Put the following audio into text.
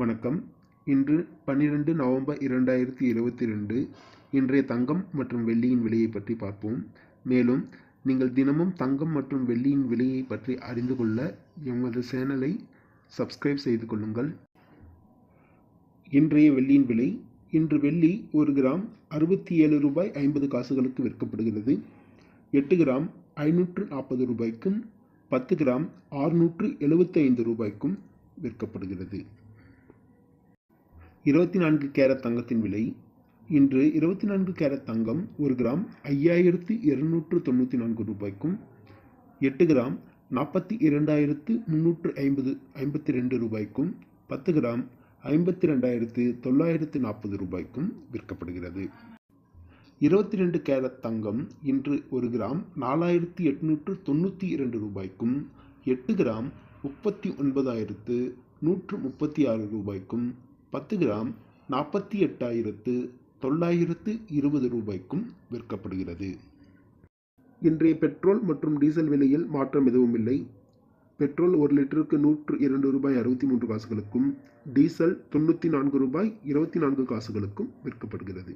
வணக்கம். இன்று பன்னிரெண்டு நவம்பர் இரண்டாயிரத்தி இருபத்தி ரெண்டு இன்றைய தங்கம் மற்றும் வெள்ளியின் விலையை பற்றி பார்ப்போம். மேலும் நீங்கள் தினமும் தங்கம் மற்றும் வெள்ளியின் விலையை பற்றி அறிந்து கொள்ள எமது சேனலை சப்ஸ்கிரைப் செய்து கொள்ளுங்கள். இன்றைய வெள்ளியின் விலை இன்று வெள்ளி ஒரு கிராம் அறுபத்தி ஏழு ரூபாய் ஐம்பது காசுகளுக்கு விற்கப்படுகிறது. எட்டு கிராம் ஐநூற்று நாற்பது ரூபாய்க்கும் பத்து கிராம் ஆறுநூற்று எழுபத்தைந்து ரூபாய்க்கும் விற்கப்படுகிறது. இருபத்தி நான்கு கேரட் தங்கத்தின் விலை இன்று இருபத்தி நான்கு கேரட் தங்கம் ஒரு கிராம் ஐயாயிரத்து இருநூற்று தொண்ணூற்றி நான்கு ரூபாய்க்கும் எட்டு கிராம் நாற்பத்தி இரண்டாயிரத்து முந்நூற்று ஐம்பது ஐம்பத்தி ரெண்டு ரூபாய்க்கும் பத்து கிராம் ஐம்பத்தி ரெண்டாயிரத்து தொள்ளாயிரத்து நாற்பது ரூபாய்க்கும் விற்கப்படுகிறது. இருபத்தி ரெண்டு கேரட் தங்கம் இன்று ஒரு கிராம் நாலாயிரத்து எட்நூற்று தொண்ணூற்றி இரண்டு ரூபாய்க்கும் எட்டு கிராம் முப்பத்தி ஒன்பதாயிரத்து நூற்று முப்பத்தி ஆறு ரூபாய்க்கும் பத்து கிராம் நாற்பத்தி எட்டாயிரத்து தொள்ளாயிரத்து இருபது ரூபாய்க்கும் விற்கப்படுகிறது. இன்றைய பெட்ரோல் மற்றும் டீசல் விலையில் மாற்றம் எதுவும் இல்லை. பெட்ரோல் ஒரு லிட்டருக்கு நூற்று இரண்டு ரூபாய் அறுபத்தி மூன்று காசுகளுக்கும் டீசல் தொண்ணூற்றி நான்கு ரூபாய் இருபத்தி நான்கு காசுகளுக்கும் விற்கப்படுகிறது.